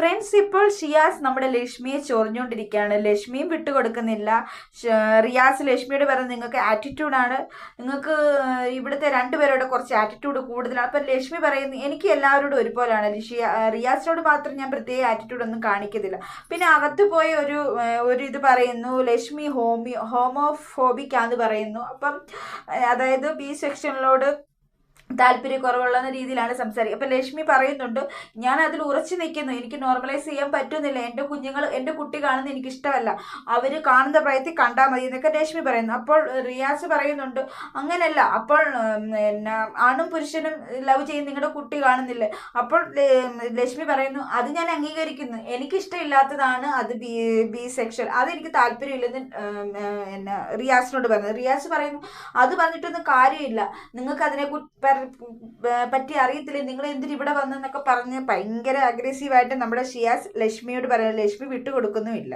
Friends ഇപ്പോൾ ഷിയാസ് നമ്മുടെ ലക്ഷ്മിയെ ചൊറിഞ്ഞുകൊണ്ടിരിക്കുകയാണ്. ലക്ഷ്മിയും വിട്ടുകൊടുക്കുന്നില്ല. റിയാസ് ലക്ഷ്മിയോട് പറയുന്നത് നിങ്ങൾക്ക് ആറ്റിറ്റ്യൂഡാണ് നിങ്ങൾക്ക് ഇവിടുത്തെ രണ്ടുപേരോട് കുറച്ച് ആറ്റിറ്റ്യൂഡ് കൂടുതലാണ്. അപ്പം ലക്ഷ്മി പറയുന്നു എനിക്ക് എല്ലാവരോടും ഒരുപോലെയാണ്. റിയാസിനോട് മാത്രം ഞാൻ പ്രത്യേക ആറ്റിറ്റ്യൂഡ് ഒന്നും കാണിക്കത്തില്ല പിന്നെ അകത്ത് പോയി ഒരു ഒരു ഇത് പറയുന്നു ലക്ഷ്മി ഹോമി ഹോമോഫോബിക്കാന്ന് പറയുന്നു. അപ്പം അതായത് ബി സെക്ഷനിലോട് താല്പര്യക്കുറവുള്ള രീതിയിലാണ് സംസാരിക്കുക. അപ്പം ലക്ഷ്മി പറയുന്നുണ്ട് ഞാൻ അതിൽ ഉറച്ചു നിൽക്കുന്നു. എനിക്ക് നോർമലൈസ് ചെയ്യാൻ പറ്റുന്നില്ല. എന്റെ കുഞ്ഞുങ്ങൾ എന്റെ കുട്ടി കാണുന്നത് എനിക്ക് ഇഷ്ടമല്ല അവർ കാണുന്ന പ്രായത്തിൽ കണ്ടാൽ മതി എന്നൊക്കെ ലക്ഷ്മി പറയുന്നു. അപ്പോൾ റിയാസ് പറയുന്നുണ്ട് അങ്ങനെയല്ല അപ്പോൾ എന്നാ ആണും പുരുഷനും ലവ് ചെയ്യുന്ന നിങ്ങളുടെ കുട്ടി കാണുന്നില്ലേ? അപ്പോൾ ലക്ഷ്മി പറയുന്നു അത് ഞാൻ അംഗീകരിക്കുന്നു. എനിക്കിഷ്ടമില്ലാത്തതാണ് അത് ബി ബി സെക്ഷൽ അതെനിക്ക് താല്പര്യമില്ലെന്ന് എന്നാ റിയാസിനോട് പറഞ്ഞു റിയാസ് പറയുന്നു അത് പറഞ്ഞിട്ടൊന്നും കാര്യമില്ല. നിങ്ങൾക്ക് അതിനെ പറ്റി അറിയത്തില്ല? നിങ്ങൾ എന്തിനു ഇവിടെ വന്നെന്നൊക്കെ പറഞ്ഞ് ഭയങ്കര അഗ്രസീവായിട്ട് നമ്മുടെ ഷിയാസ് ലക്ഷ്മിയോട് പറയുന്നത് ലക്ഷ്മി വിട്ടുകൊടുക്കുന്നുമില്ല.